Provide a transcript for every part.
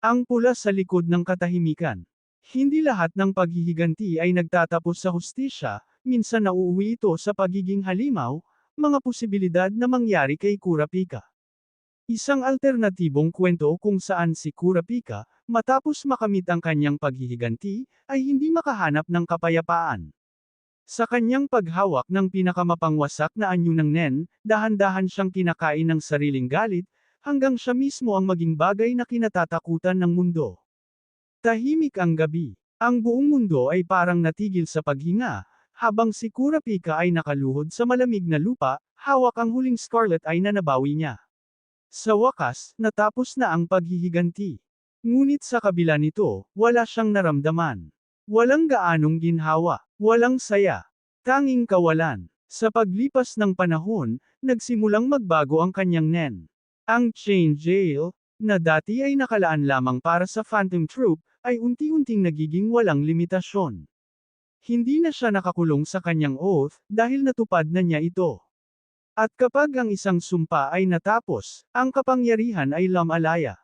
Ang pula sa likod ng katahimikan. Hindi lahat ng paghihiganti ay nagtatapos sa hustisya, minsan nauuwi ito sa pagiging halimaw, mga posibilidad na mangyari kay Kurapika. Isang alternatibong kwento kung saan si Kurapika, matapos makamit ang kanyang paghihiganti, ay hindi makahanap ng kapayapaan. Sa kanyang paghawak ng pinakamapangwasak na anyo ng Nen, dahan-dahan siyang kinakain ng sariling galit, hanggang siya mismo ang maging bagay na kinatatakutan ng mundo. Tahimik ang gabi. Ang buong mundo ay parang natigil sa paghinga, habang si Kurapika ay nakaluhod sa malamig na lupa, hawak ang huling scarlet ay nanabawi niya. Sa wakas, natapos na ang paghihiganti. Ngunit sa kabila nito, wala siyang naramdaman. Walang gaanong ginhawa, walang saya, tanging kawalan. Sa paglipas ng panahon, nagsimulang magbago ang kanyang nen. Ang chain jail, na dati ay nakalaan lamang para sa Phantom Troop, ay unti-unting nagiging walang limitasyon. Hindi na siya nakakulong sa kanyang oath, dahil natupad na niya ito. At kapag ang isang sumpa ay natapos, ang kapangyarihan ay lamalaya.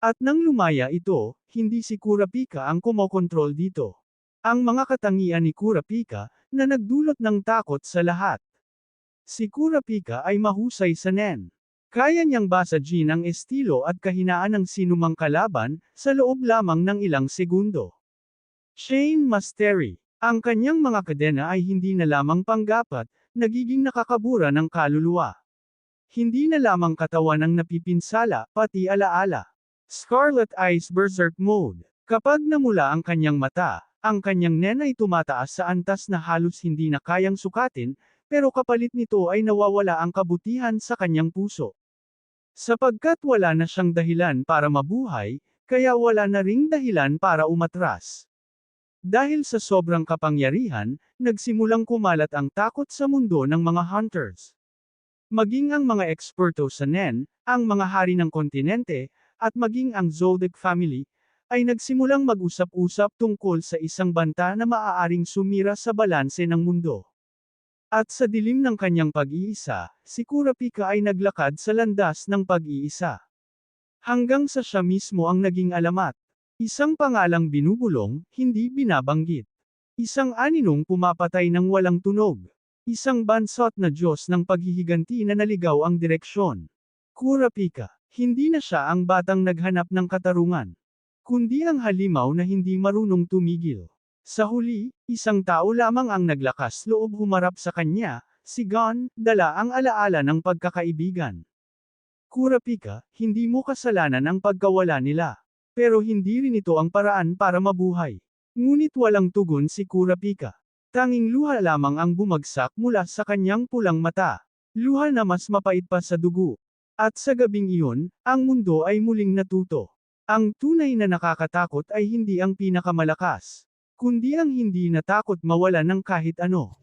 At nang lumaya ito, hindi si Kurapika ang kumokontrol dito. Ang mga katangian ni Kurapika, na nagdulot ng takot sa lahat. Si Kurapika ay mahusay sa nen. Kaya niyang basagin ang estilo at kahinaan ng sinumang kalaban, sa loob lamang ng ilang segundo. Shane Mastery. Ang kanyang mga kadena ay hindi na lamang panggapat, nagiging nakakabura ng kaluluwa. Hindi na lamang katawan ang napipinsala, pati alaala. Scarlet Eyes Berserk Mode. Kapag namula ang kanyang mata, ang kanyang nen ay tumataas sa antas na halos hindi na kayang sukatin, pero kapalit nito ay nawawala ang kabutihan sa kanyang puso. Sapagkat wala na siyang dahilan para mabuhay, kaya wala na ring dahilan para umatras. Dahil sa sobrang kapangyarihan, nagsimulang kumalat ang takot sa mundo ng mga hunters. Maging ang mga eksperto sa NEN, ang mga hari ng kontinente, at maging ang Zoldyck family, ay nagsimulang mag-usap-usap tungkol sa isang banta na maaaring sumira sa balanse ng mundo. At sa dilim ng kanyang pag-iisa, si Kurapika ay naglakad sa landas ng pag-iisa. Hanggang sa siya mismo ang naging alamat. Isang pangalang binubulong, hindi binabanggit. Isang aninong pumapatay ng walang tunog. Isang bansot na Diyos ng paghihiganti na naligaw ang direksyon. Kurapika, hindi na siya ang batang naghanap ng katarungan. Kundi ang halimaw na hindi marunong tumigil. Sa huli, isang tao lamang ang naglakas loob humarap sa kanya, si Gon, dala ang alaala ng pagkakaibigan. Kurapika, hindi mo kasalanan ang pagkawala nila. Pero hindi rin ito ang paraan para mabuhay. Ngunit walang tugon si Kurapika. Tanging luha lamang ang bumagsak mula sa kanyang pulang mata. Luha na mas mapait pa sa dugo. At sa gabing iyon, ang mundo ay muling natuto. Ang tunay na nakakatakot ay hindi ang pinakamalakas, kundi ang hindi natakot mawala ng kahit ano.